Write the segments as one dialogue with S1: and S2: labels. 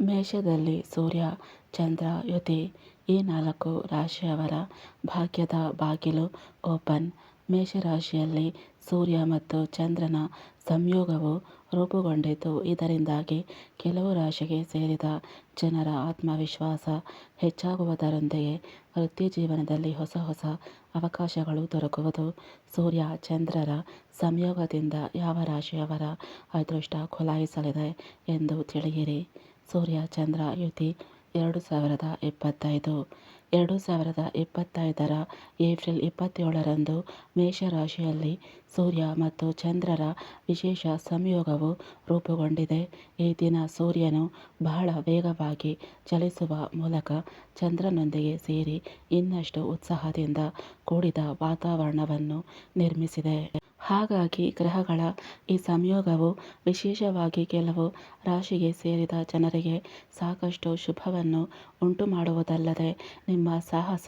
S1: ಮೇಷದಲ್ಲಿ ಸೂರ್ಯ, ಚಂದ್ರ ಯುತಿ ಈ ನಾಲ್ಕು ರಾಶಿಯವರ ಭಾಗ್ಯದ ಬಾಗಿಲು ಓಪನ್. ಮೇಷರಾಶಿಯಲ್ಲಿ ಸೂರ್ಯ ಮತ್ತು ಚಂದ್ರನ ಸಂಯೋಗವು ರೂಪುಗೊಂಡಿದ್ದು, ಇದರಿಂದಾಗಿ ಕೆಲವು ರಾಶಿಗೆ ಸೇರಿದ ಜನರ ಆತ್ಮವಿಶ್ವಾಸ ಹೆಚ್ಚಾಗುವುದರೊಂದಿಗೆ ವೃತ್ತಿ ಜೀವನದಲ್ಲಿ ಹೊಸ ಹೊಸ ಅವಕಾಶಗಳು ದೊರಕುವುದು. ಸೂರ್ಯ, ಚಂದ್ರರ ಸಂಯೋಗದಿಂದ ಯಾವ ರಾಶಿಯವರ ಅದೃಷ್ಟ ಖುಲಾಯಿಸಲಿದೆ ಎಂದು ತಿಳಿಯಿರಿ. ಸೂರ್ಯ ಚಂದ್ರ ಯುತಿ ಎರಡು ಸಾವಿರದ ಇಪ್ಪತ್ತೈದು. ಎರಡು ಸಾವಿರದ ಇಪ್ಪತ್ತೈದರ ಏಪ್ರಿಲ್ ಇಪ್ಪತ್ತೇಳರಂದು ಮೇಷರಾಶಿಯಲ್ಲಿ ಸೂರ್ಯ ಮತ್ತು ಚಂದ್ರರ ವಿಶೇಷ ಸಂಯೋಗವು ರೂಪುಗೊಂಡಿದೆ. ಈ ದಿನ ಸೂರ್ಯನು ಬಹಳ ವೇಗವಾಗಿ ಚಲಿಸುವ ಮೂಲಕ ಚಂದ್ರನೊಂದಿಗೆ ಸೇರಿ ಇನ್ನಷ್ಟು ಉತ್ಸಾಹದಿಂದ ಕೂಡಿದ ವಾತಾವರಣವನ್ನು ನಿರ್ಮಿಸಿದೆ. ಹಾಗಾಗಿ ಗ್ರಹಗಳ ಈ ಸಂಯೋಗವು ವಿಶೇಷವಾಗಿ ಕೆಲವು ರಾಶಿಗೆ ಸೇರಿದ ಜನರಿಗೆ ಸಾಕಷ್ಟು ಶುಭವನ್ನು ಉಂಟುಮಾಡುವುದಲ್ಲದೆ ನಿಮ್ಮ ಸಾಹಸ,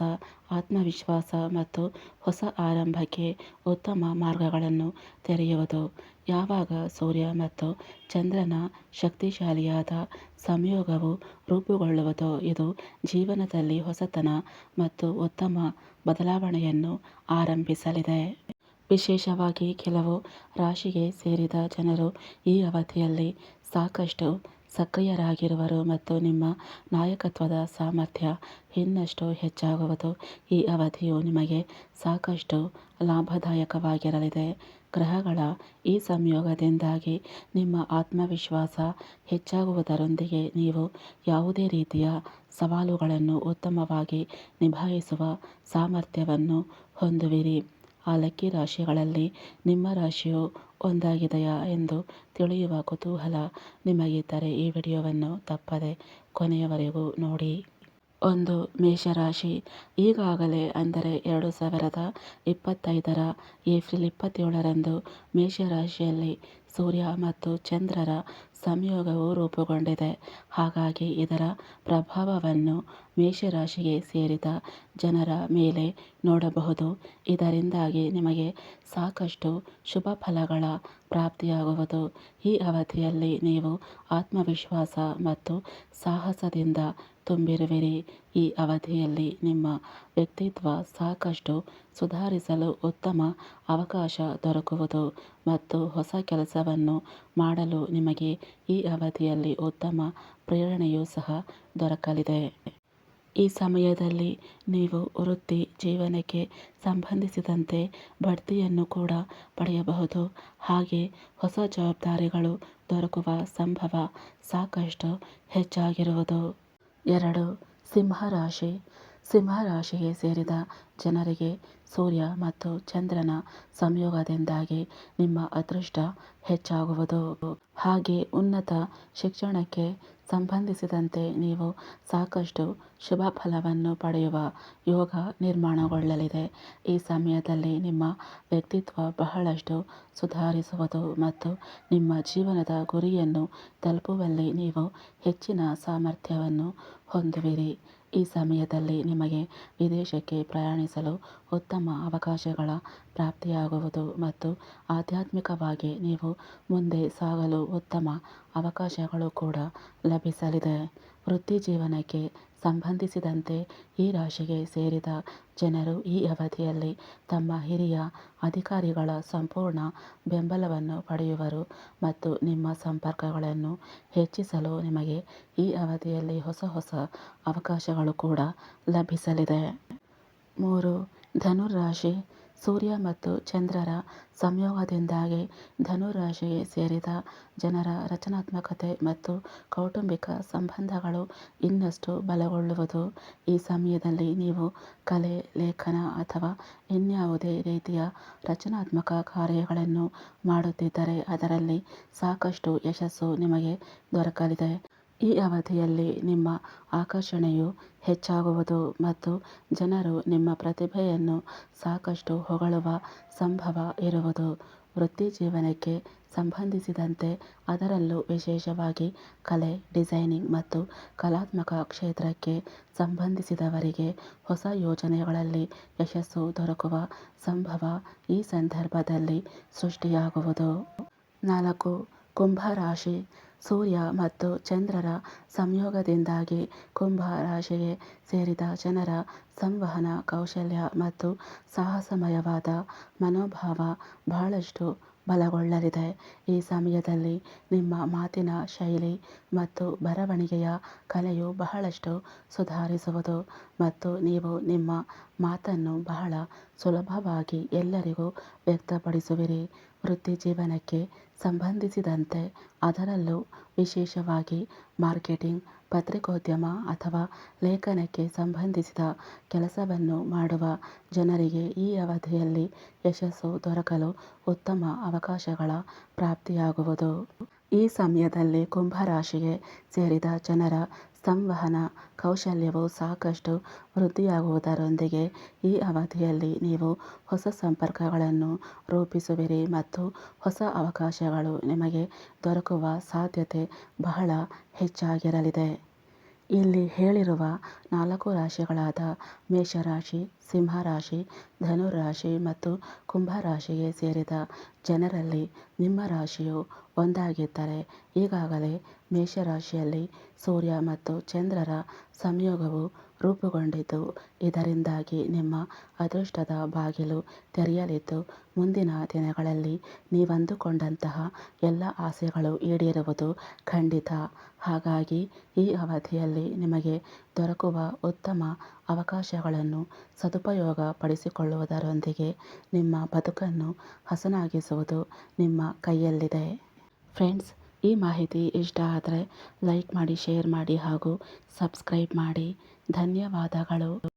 S1: ಆತ್ಮವಿಶ್ವಾಸ ಮತ್ತು ಹೊಸ ಆರಂಭಕ್ಕೆ ಉತ್ತಮ ಮಾರ್ಗಗಳನ್ನು ತೆರೆಯುವುದು. ಯಾವಾಗ ಸೂರ್ಯ ಮತ್ತು ಚಂದ್ರನ ಶಕ್ತಿಶಾಲಿಯಾದ ಸಂಯೋಗವು ರೂಪುಗೊಳ್ಳುವುದೋ ಇದು ಜೀವನದಲ್ಲಿ ಹೊಸತನ ಮತ್ತು ಉತ್ತಮ ಬದಲಾವಣೆಯನ್ನು ಆರಂಭಿಸಲಿದೆ. ವಿಶೇಷವಾಗಿ ಕೆಲವು ರಾಶಿಗೆ ಸೇರಿದ ಜನರು ಈ ಅವಧಿಯಲ್ಲಿ ಸಾಕಷ್ಟು ಸಕ್ರಿಯರಾಗಿರುವರು ಮತ್ತು ನಿಮ್ಮ ನಾಯಕತ್ವದ ಸಾಮರ್ಥ್ಯ ಇನ್ನಷ್ಟು ಹೆಚ್ಚಾಗುವುದು. ಈ ಅವಧಿಯು ನಿಮಗೆ ಸಾಕಷ್ಟು ಲಾಭದಾಯಕವಾಗಿರಲಿದೆ. ಗ್ರಹಗಳ ಈ ಸಂಯೋಗದಿಂದಾಗಿ ನಿಮ್ಮ ಆತ್ಮವಿಶ್ವಾಸ ಹೆಚ್ಚಾಗುವುದರೊಂದಿಗೆ ನೀವು ಯಾವುದೇ ರೀತಿಯ ಸವಾಲುಗಳನ್ನು ಉತ್ತಮವಾಗಿ ನಿಭಾಯಿಸುವ ಸಾಮರ್ಥ್ಯವನ್ನು ಹೊಂದುವಿರಿ. ಆ ಲಕ್ಕಿ ರಾಶಿಗಳಲ್ಲಿ ನಿಮ್ಮ ರಾಶಿಯು ಒಂದಾಗಿದೆಯಾ ಎಂದು ತಿಳಿಯುವ ಕುತೂಹಲ ನಿಮಗಿದ್ದರೆ ಈ ವಿಡಿಯೋವನ್ನು ತಪ್ಪದೆ ಕೊನೆಯವರೆಗೂ ನೋಡಿ. ಒಂದು ಮೇಷರಾಶಿ. ಈಗಾಗಲೇ ಅಂದರೆ ಎರಡು ಸಾವಿರದ ಇಪ್ಪತ್ತೈದರ ಏಪ್ರಿಲ್ ಇಪ್ಪತ್ತೇಳರಂದು ಮೇಷರಾಶಿಯಲ್ಲಿ ಸೂರ್ಯ ಮತ್ತು ಚಂದ್ರರ ಸಂಯೋಗವು ರೂಪುಗೊಂಡಿದೆ. ಹಾಗಾಗಿ ಇದರ ಪ್ರಭಾವವನ್ನು ಮೇಷರಾಶಿಗೆ ಸೇರಿದ ಜನರ ಮೇಲೆ ನೋಡಬಹುದು. ಇದರಿಂದಾಗಿ ನಿಮಗೆ ಸಾಕಷ್ಟು ಶುಭ ಫಲಗಳ ಪ್ರಾಪ್ತಿಯಾಗುವುದು. ಈ ಅವಧಿಯಲ್ಲಿ ನೀವು ಆತ್ಮವಿಶ್ವಾಸ ಮತ್ತು ಸಾಹಸದಿಂದ ತುಂಬಿರುವಿರಿ. ಈ ಅವಧಿಯಲ್ಲಿ ನಿಮ್ಮ ವ್ಯಕ್ತಿತ್ವ ಸಾಕಷ್ಟು ಸುಧಾರಿಸಲು ಉತ್ತಮ ಅವಕಾಶ ದೊರಕುವುದು ಮತ್ತು ಹೊಸ ಕೆಲಸವನ್ನು ಮಾಡಲು ನಿಮಗೆ ಈ ಅವಧಿಯಲ್ಲಿ ಉತ್ತಮ ಪ್ರೇರಣೆಯೂ ಸಹ ದೊರಕಲಿದೆ. ಈ ಸಮಯದಲ್ಲಿ ನೀವು ವೃತ್ತಿ ಜೀವನಕ್ಕೆ ಸಂಬಂಧಿಸಿದಂತೆ ಬಡ್ತಿಯನ್ನು ಕೂಡ ಪಡೆಯಬಹುದು. ಹಾಗೆ ಹೊಸ ಜವಾಬ್ದಾರಿಗಳು ದೊರಕುವ ಸಂಭವ ಸಾಕಷ್ಟು ಹೆಚ್ಚಾಗಿರುವುದು. ಎರಡು ಸಿಂಹರಾಶಿ ಸಿಂಹರಾಶಿಗೆ ಸೇರಿದ ಜನರಿಗೆ ಸೂರ್ಯ ಮತ್ತು ಚಂದ್ರನ ಸಂಯೋಗದಿಂದಾಗಿ ನಿಮ್ಮ ಅದೃಷ್ಟ ಹೆಚ್ಚಾಗುವುದು. ಹಾಗೆ ಉನ್ನತ ಶಿಕ್ಷಣಕ್ಕೆ ಸಂಬಂಧಿಸಿದಂತೆ ನೀವು ಸಾಕಷ್ಟು ಶುಭ ಫಲವನ್ನು ಪಡೆಯುವ ಯೋಗ ನಿರ್ಮಾಣಗೊಳ್ಳಲಿದೆ. ಈ ಸಮಯದಲ್ಲಿ ನಿಮ್ಮ ವ್ಯಕ್ತಿತ್ವ ಬಹಳಷ್ಟು ಸುಧಾರಿಸುವುದು ಮತ್ತು ನಿಮ್ಮ ಜೀವನದ ಗುರಿಯನ್ನು ತಲುಪುವಲ್ಲಿ ನೀವು ಹೆಚ್ಚಿನ ಸಾಮರ್ಥ್ಯವನ್ನು ಹೊಂದುವಿರಿ. ಈ ಸಮಯದಲ್ಲಿ ನಿಮಗೆ ವಿದೇಶಕ್ಕೆ ಪ್ರಯಾಣಿಸಲು ಉತ್ತಮ ಅವಕಾಶಗಳ ಪ್ರಾಪ್ತಿಯಾಗುವುದು ಮತ್ತು ಆಧ್ಯಾತ್ಮಿಕವಾಗಿ ನೀವು ಮುಂದೆ ಸಾಗಲು ಉತ್ತಮ ಅವಕಾಶಗಳು ಕೂಡ ಲಭಿಸಲಿದೆ. ವೃತ್ತಿ ಜೀವನಕ್ಕೆ ಸಂಬಂಧಿಸಿದಂತೆ ಈ ರಾಶಿಗೆ ಸೇರಿದ ಜನರು ಈ ಅವಧಿಯಲ್ಲಿ ತಮ್ಮ ಹಿರಿಯ ಅಧಿಕಾರಿಗಳ ಸಂಪೂರ್ಣ ಬೆಂಬಲವನ್ನು ಪಡೆಯುವರು ಮತ್ತು ನಿಮ್ಮ ಸಂಪರ್ಕಗಳನ್ನು ಹೆಚ್ಚಿಸಲು ನಿಮಗೆ ಈ ಅವಧಿಯಲ್ಲಿ ಹೊಸ ಹೊಸ ಅವಕಾಶಗಳು ಕೂಡ ಲಭಿಸಲಿದೆ. ಮೂರು ಧನುರಾಶಿ ಸೂರ್ಯ ಮತ್ತು ಚಂದ್ರರ ಸಂಯೋಗದಿಂದಾಗಿ ಧನುರಾಶಿಗೆ ಸೇರಿದ ಜನರ ರಚನಾತ್ಮಕತೆ ಮತ್ತು ಕೌಟುಂಬಿಕ ಸಂಬಂಧಗಳು ಇನ್ನಷ್ಟು ಬಲಗೊಳ್ಳುವುದು. ಈ ಸಮಯದಲ್ಲಿ ನೀವು ಕಲೆ, ಲೇಖನ ಅಥವಾ ಇನ್ಯಾವುದೇ ರೀತಿಯ ರಚನಾತ್ಮಕ ಕಾರ್ಯಗಳನ್ನು ಮಾಡುತ್ತಿದ್ದರೆ ಅದರಲ್ಲಿ ಸಾಕಷ್ಟು ಯಶಸ್ಸು ನಿಮಗೆ ದೊರಕಲಿದೆ. ಈ ಅವಧಿಯಲ್ಲಿ ನಿಮ್ಮ ಆಕರ್ಷಣೆಯು ಹೆಚ್ಚಾಗುವುದು ಮತ್ತು ಜನರು ನಿಮ್ಮ ಪ್ರತಿಭೆಯನ್ನು ಸಾಕಷ್ಟು ಹೊಗಳುವ ಸಂಭವ ಇರುವುದು. ವೃತ್ತಿ ಜೀವನಕ್ಕೆ ಸಂಬಂಧಿಸಿದಂತೆ ಅದರಲ್ಲೂ ವಿಶೇಷವಾಗಿ ಕಲೆ, ಡಿಸೈನಿಂಗ್ ಮತ್ತು ಕಲಾತ್ಮಕ ಕ್ಷೇತ್ರಕ್ಕೆ ಸಂಬಂಧಿಸಿದವರಿಗೆ ಹೊಸ ಯೋಜನೆಗಳಲ್ಲಿ ಯಶಸ್ಸು ದೊರಕುವ ಸಂಭವ ಈ ಸಂದರ್ಭದಲ್ಲಿ ಸೃಷ್ಟಿಯಾಗುವುದು. ನಾಲ್ಕು ಕುಂಭರಾಶಿ ಸೂರ್ಯ ಮತ್ತು ಚಂದ್ರರ ಸಂಯೋಗದಿಂದಾಗಿ ಕುಂಭ ರಾಶಿಗೆ ಸೇರಿದ ಜನರ ಸಂವಹನ ಕೌಶಲ್ಯ ಮತ್ತು ಸಾಹಸಮಯವಾದ ಮನೋಭಾವ ಬಹಳಷ್ಟು ಬಲಗೊಳ್ಳಲಿದೆ. ಈ ಸಮಯದಲ್ಲಿ ನಿಮ್ಮ ಮಾತಿನ ಶೈಲಿ ಮತ್ತು ಬರವಣಿಗೆಯ ಕಲೆಯು ಬಹಳಷ್ಟು ಸುಧಾರಿಸುವುದು ಮತ್ತು ನೀವು ನಿಮ್ಮ ಮಾತನ್ನು ಬಹಳ ಸುಲಭವಾಗಿ ಎಲ್ಲರಿಗೂ ವ್ಯಕ್ತಪಡಿಸುವಿರಿ. ವೃತ್ತಿಜೀವನಕ್ಕೆ ಸಂಬಂಧಿಸಿದಂತೆ ಅದರಲ್ಲೂ ವಿಶೇಷವಾಗಿ ಮಾರ್ಕೆಟಿಂಗ್ ಪತ್ರಿಕೋದ್ಯಮ ಅಥವಾ ಲೇಖನಕ್ಕೆ ಸಂಬಂಧಿಸಿದ ಕೆಲಸವನ್ನು ಮಾಡುವ ಜನರಿಗೆ ಈ ಅವಧಿಯಲ್ಲಿ ಯಶಸ್ಸು ದೊರಕಲು ಉತ್ತಮ ಅವಕಾಶಗಳ ಪ್ರಾಪ್ತಿಯಾಗುವುದು. ಈ ಸಮಯದಲ್ಲಿ ಕುಂಭ ರಾಶಿಗೆ ಸೇರಿದ ಜನರ ಸಂವಹನ ಕೌಶಲ್ಯವು ಸಾಕಷ್ಟು ವೃದ್ಧಿಯಾಗುವುದರೊಂದಿಗೆ ಈ ಅವಧಿಯಲ್ಲಿ ನೀವು ಹೊಸ ಸಂಪರ್ಕಗಳನ್ನು ರೂಪಿಸುವಿರಿ ಮತ್ತು ಹೊಸ ಅವಕಾಶಗಳು ನಿಮಗೆ ದೊರಕುವ ಸಾಧ್ಯತೆ ಬಹಳ ಹೆಚ್ಚಾಗಿರಲಿದೆ. ಇಲ್ಲಿ ಹೇಳಿರುವ ನಾಲ್ಕು ರಾಶಿಗಳಾದ ಮೇಷರಾಶಿ, ಸಿಂಹರಾಶಿ, ಧನುರಾಶಿ ಮತ್ತು ಕುಂಭರಾಶಿಗೆ ಸೇರಿದ ಜನರಲ್ಲಿ ನಿಮ್ಮ ರಾಶಿಯು ಒಂದಾಗಿದ್ದರೆ ಈಗಾಗಲೇ ಮೇಷರಾಶಿಯಲ್ಲಿ ಸೂರ್ಯ ಮತ್ತು ಚಂದ್ರರ ಸಂಯೋಗವು ರೂಪುಗೊಂಡಿದ್ದು, ಇದರಿಂದಾಗಿ ನಿಮ್ಮ ಅದೃಷ್ಟದ ಬಾಗಿಲು ತೆರೆಯಲಿದ್ದು, ಮುಂದಿನ ದಿನಗಳಲ್ಲಿ ನೀವಂದುಕೊಂಡಂತಹ ಎಲ್ಲ ಆಸೆಗಳು ಈಡೇರುವುದು ಖಂಡಿತ. ಹಾಗಾಗಿ ಈ ಅವಧಿಯಲ್ಲಿ ನಿಮಗೆ ದೊರಕುವ ಉತ್ತಮ ಅವಕಾಶಗಳನ್ನು ಸದುಪಯೋಗ ಪಡಿಸಿಕೊಳ್ಳುವುದರೊಂದಿಗೆ ನಿಮ್ಮ ಬದುಕನ್ನು ಹಸನಾಗಿಸುವುದು ನಿಮ್ಮ ಕೈಯಲ್ಲಿದೆ. ಫ್ರೆಂಡ್ಸ್, ಈ ಮಾಹಿತಿ ಇಷ್ಟ ಆದರೆ ಲೈಕ್ ಮಾಡಿ, ಶೇರ್ ಮಾಡಿ ಹಾಗೂ ಸಬ್ಸ್ಕ್ರೈಬ್ ಮಾಡಿ. ಧನ್ಯವಾದಗಳು.